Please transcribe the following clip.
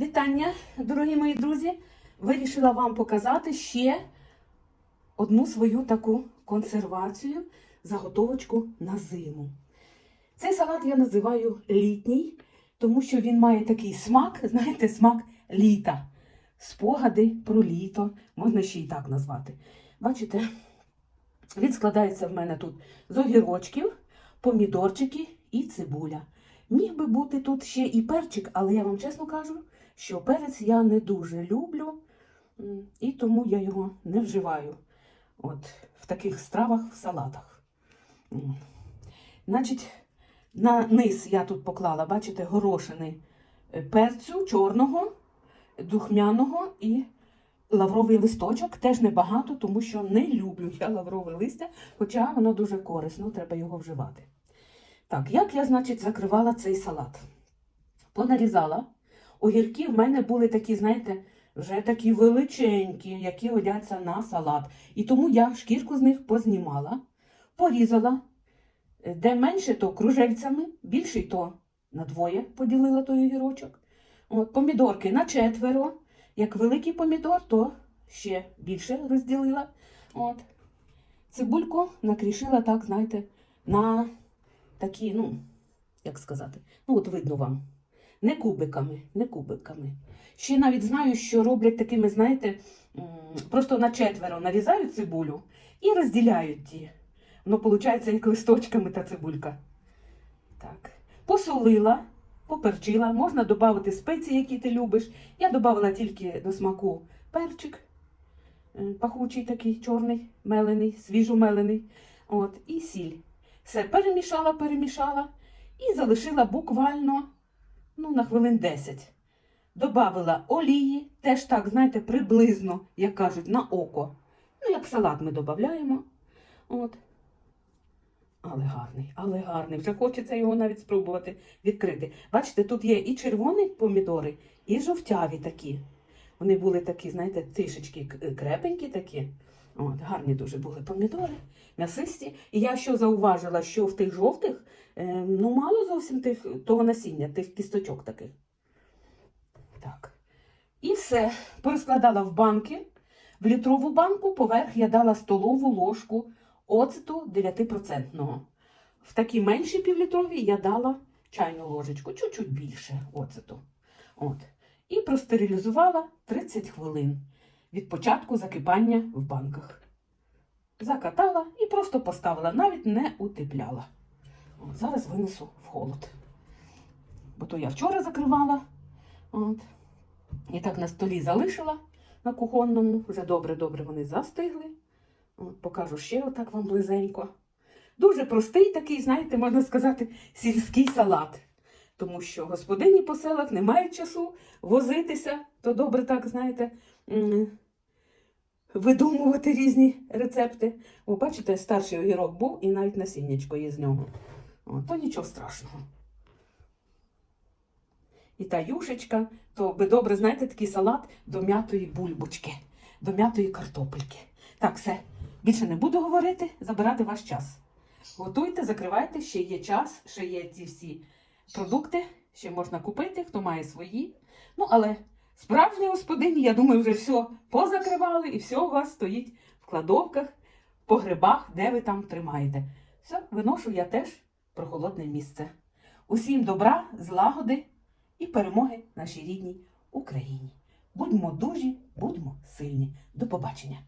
Вітання, дорогі мої друзі! Вирішила вам показати ще одну свою таку консервацію, заготовочку на зиму. Цей салат я називаю літній, тому що він має такий смак, знаєте, смак літа. Спогади про літо, можна ще й так назвати. Бачите, він складається в мене тут з огірочків, помідорчики і цибуля. Міг би бути тут ще і перчик, але я вам чесно кажу, що перець я не дуже люблю, і тому я його не вживаю от, в таких стравах, в салатах. Значить, на низ я тут поклала, бачите, горошини е, перцю чорного, духмяного і лавровий листочок. Теж небагато, тому що не люблю я лаврове листя, хоча воно дуже корисно, треба його вживати. Так, як я, значить, закривала цей салат? Понарізала. Огірки в мене були такі, знаєте, вже такі величенькі, які годяться на салат. І тому я шкірку з них познімала, порізала. Де менше, то кружельцями, більший то на двоє поділила той огірочок. От, помідорки на четверо. Як великий помідор, то ще більше розділила. От. Цибульку накрішила так, знаєте, на такі, ну, як сказати, ну от видно вам. Не кубиками, не кубиками. Ще навіть знаю, що роблять такими, знаєте, просто на четверо нарізають цибулю і розділяють ті. Воно виходить як листочками та цибулька. Так. Посолила, поперчила, можна додати спеції, які ти любиш. Я додала тільки до смаку перчик, е, пахучий такий, чорний, мелений, свіжомелений. От, і сіль. Все перемішала, перемішала і залишила буквально ну, на хвилин 10. Добавила олії, теж так, знаєте, приблизно, як кажуть, на око. Ну, як салат ми додаємо. От. Але гарний, але гарний. Вже хочеться його навіть спробувати відкрити. Бачите, тут є і червоні помідори, і жовтяві такі. Вони були такі, знаєте, трішечки крепенькі такі. От, гарні дуже були помідори, м'ясисті. І я що зауважила, що в тих жовтих е, ну, мало зовсім тих, того насіння, тих кісточок таких. Так. І все. Порозкладала в банки. В літрову банку поверх я дала столову ложку оцету 9%. В такі менші півлітрові я дала чайну ложечку, чуть-чуть більше оцету. От. І простерилізувала 30 хвилин від початку закипання в банках. Закатала і просто поставила, навіть не утепляла. От, зараз винесу в холод. Бо то я вчора закривала. От. І так на столі залишила на кухонному. Вже добре-добре вони застигли. От, покажу ще отак вам близенько. Дуже простий такий, знаєте, можна сказати, сільський салат. Тому що господині по селах не мають часу возитися, то добре так, знаєте, видумувати різні рецепти. О, бачите, старший огірок був і навіть насіннячко є з нього. О, то нічого страшного. І та юшечка, то би добре, знаєте, такий салат до м'ятої бульбочки, до м'ятої картопельки. Так, все. Більше не буду говорити, забирати ваш час. Готуйте, закривайте, ще є час, ще є ці всі продукти, ще можна купити, хто має свої. Ну, але справжні господині, я думаю, вже все позакривали і все у вас стоїть в кладовках, в погребах, де ви там тримаєте. Все, виношу я теж прохолодне місце. Усім добра, злагоди і перемоги нашій рідній Україні. Будьмо дужі, будьмо сильні. До побачення!